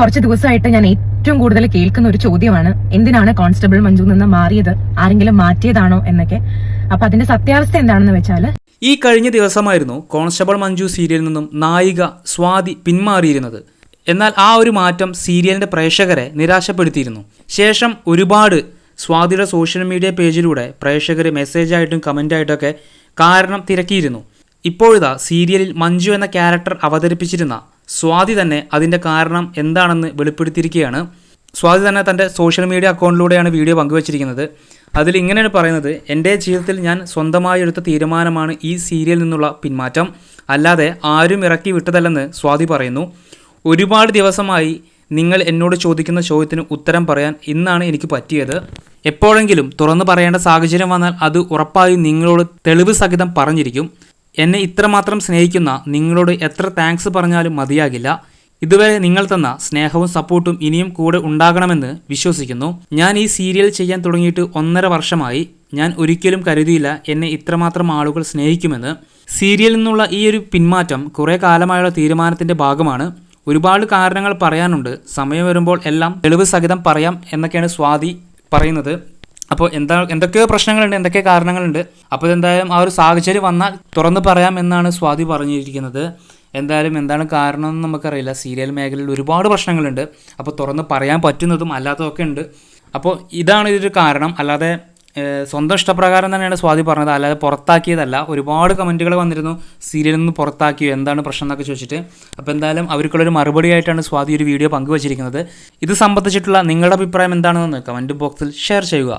കുറച്ച് ദിവസമായിട്ട് ഞാൻ ഏറ്റവും കൂടുതൽ കേൾക്കുന്ന ഒരു ചോദ്യമാണ് എന്തിനാണ് കോൺസ്റ്റബിൾ മഞ്ജു നിന്ന് മാറിയത്? ആരെങ്കിലും മാറ്റിയതാണോ എന്നൊക്കെ. അപ്പൊ അതിന്റെ സത്യാവസ്ഥ എന്താണെന്ന് വെച്ചാൽ ഈ കഴിഞ്ഞ ദിവസമായിരുന്നു കോൺസ്റ്റബിൾ മഞ്ജു സീരിയലിൽ നിന്നും നായിക സ്വാതി പിന്മാറിയിരുന്നത്. എന്നാൽ ആ ഒരു മാറ്റം സീരിയലിന്റെ പ്രേക്ഷകരെ നിരാശപ്പെടുത്തിയിരുന്നു. ശേഷം ഒരുപാട് സ്വാതിയുടെ സോഷ്യൽ മീഡിയ പേജിലൂടെ പ്രേക്ഷകർ മെസ്സേജ് മെസ്സേജായിട്ടും കമന്റായിട്ടൊക്കെ കാരണം തിരക്കിയിരുന്നു. ഇപ്പോഴിതാ സീരിയലിൽ മഞ്ജു എന്ന ക്യാരക്ടർ അവതരിപ്പിച്ചിരുന്ന സ്വാതി തന്നെ അതിന്റെ കാരണം എന്താണെന്ന് വെളിപ്പെടുത്തിയിരിക്കുകയാണ്. സ്വാതി തന്നെ തന്റെ സോഷ്യൽ മീഡിയ അക്കൗണ്ടിലൂടെയാണ് വീഡിയോ പങ്കുവച്ചിരിക്കുന്നത്. അതിൽ ഇങ്ങനെയാണ് പറയുന്നത് എന്റെ ജീവിതത്തിൽ ഞാൻ സ്വന്തമായി എടുത്ത തീരുമാനമാണ് ഈ സീരിയലിൽ നിന്നുള്ള പിന്മാറ്റം. അല്ലാതെ ആരും ഇറക്കി വിട്ടതല്ലെന്ന് സ്വാതി പറയുന്നു. ഒരുപാട് ദിവസമായി നിങ്ങൾ എന്നോട് ചോദിക്കുന്ന ചോദ്യത്തിന് ഉത്തരം പറയാൻ ഇന്നാണ് എനിക്ക് പറ്റിയത്. എപ്പോഴെങ്കിലും തുറന്നു പറയേണ്ട സാഹചര്യം വന്നാൽ അത് ഉറപ്പായും നിങ്ങളോട് തെളിവ് സഹിതം പറഞ്ഞിരിക്കും. എന്നെ ഇത്രമാത്രം സ്നേഹിക്കുന്ന നിങ്ങളോട് എത്ര താങ്ക്സ് പറഞ്ഞാലും മതിയാകില്ല. ഇതുവരെ നിങ്ങൾ തന്ന സ്നേഹവും സപ്പോർട്ടും ഇനിയും കൂടെ ഉണ്ടാകണമെന്ന് വിശ്വസിക്കുന്നു. ഞാൻ ഈ സീരിയൽ ചെയ്യാൻ തുടങ്ങിയിട്ട് ഒന്നര വർഷമായി. ഞാൻ ഒരിക്കലും കരുതിയില്ല എന്നെ ഇത്രമാത്രം ആളുകൾ സ്നേഹിക്കുമെന്ന്. സീരിയലിൽ നിന്നുള്ള ഈ ഒരു പിന്മാറ്റം കുറേ കാലമായുള്ള തീരുമാനത്തിന്റെ ഭാഗമാണ്. ഒരുപാട് കാരണങ്ങൾ പറയാനുണ്ട്. സമയം വരുമ്പോൾ എല്ലാം തെളിവ് സഹിതം പറയാം എന്നൊക്കെയാണ് സ്വാതി പറയുന്നത്. അപ്പോൾ എന്താ എന്തൊക്കെയോ പ്രശ്നങ്ങളുണ്ട് എന്തൊക്കെ കാരണങ്ങളുണ്ട്. അപ്പോൾ ഇതെന്തായാലും ആ ഒരു സാഹചര്യം വന്നാൽ തുറന്നു പറയാം എന്നാണ് സ്വാതി പറഞ്ഞിരിക്കുന്നത്. എന്തായാലും എന്താണ് കാരണം എന്ന് നമുക്കറിയില്ല. സീരിയൽ മേഖലയിൽ ഒരുപാട് പ്രശ്നങ്ങളുണ്ട്. അപ്പോൾ തുറന്ന് പറയാൻ പറ്റുന്നതും അല്ലാത്തതൊക്കെ ഉണ്ട്. അപ്പോൾ ഇതാണ് ഇതൊരു കാരണം. അല്ലാതെ സ്വന്തം ഇഷ്ടപ്രകാരം തന്നെയാണ് സ്വാതി പറഞ്ഞത്. അല്ലാതെ പുറത്താക്കിയതല്ല. ഒരുപാട് കമന്റുകൾ വന്നിരുന്നു. സീരിയലിൽ നിന്ന് പുറത്താക്കിയോ എന്താണ് പ്രശ്നം എന്നൊക്കെ ചോദിച്ചിട്ട്. അപ്പോൾ എന്തായാലും അവർക്കുള്ളൊരു മറുപടി ആയിട്ടാണ് സ്വാതി ഒരു വീഡിയോ പങ്കുവച്ചിരിക്കുന്നത്. ഇത് സംബന്ധിച്ചിട്ടുള്ള നിങ്ങളുടെ അഭിപ്രായം എന്താണെന്ന് കമന്റ് ബോക്സിൽ ഷെയർ ചെയ്യുക.